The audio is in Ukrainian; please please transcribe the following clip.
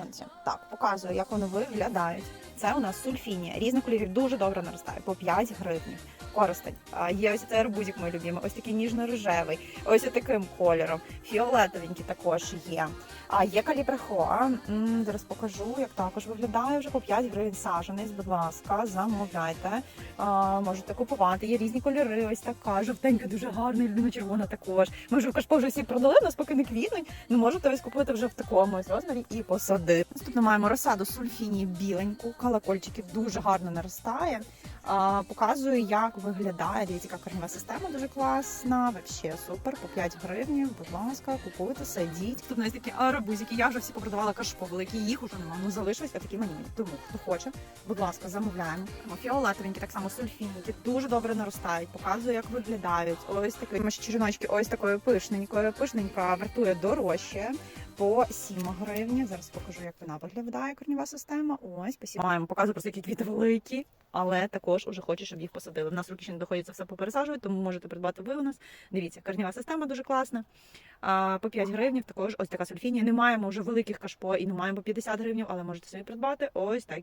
саджанці. Так, показую, як вони виглядають. Це у нас сульфінія. Різних кольорів дуже добре наростає, по 5 гривень. Користень. Є ось цей арбузик, мій любимий, ось такий ніжно-рожевий, ось таким кольором. Фіолетовенький також є. А є калібрахоа. М, Зараз покажу, як також виглядає вже по 5 гривень саджанець. Будь ласка, замовляйте. А, можете купувати. Є різні кольори. Ось така жовтенька, дуже гарна, і червона також. Ми вже в кашпо вже всі продали, нас поки не квітнуть. Ну можете ось купити вже в такому ось розмірі і посадити. Наступно маємо розсаду сульфінії біленьку, колокольчиків дуже гарно наростає. А, показую, як виглядає. Дивіться, яка корнева система дуже класна. Вообще супер. По 5 гривень. Будь ласка, купуйте, садіть. Тут у такі арабузики. Я вже всі попродавала кашпо великі, їх уже немає. Ну залишились такі манюні. Тому хто хоче, будь ласка, замовляємо. Фіолетовенькі, так само сульфіники, дуже добре наростають. Показую, як виглядають. Ось такі черіночки, ось такою пишненькою. Пишненька вартує дорожче. По 7 гривень. Зараз покажу, як вона виглядає корнєва система. Ось спасибо. 7. Маємо показую просто які квіти великі, але також уже хочу, щоб їх посадили. У нас руки ще не доходять все попересаджувати, тому можете придбати ви у нас. Дивіться, корнєва система дуже класна. А, по 5 гривень також ось така сульфінія. Не маємо вже великих кашпо і не маємо по 50 гривень, але можете собі придбати ось такі.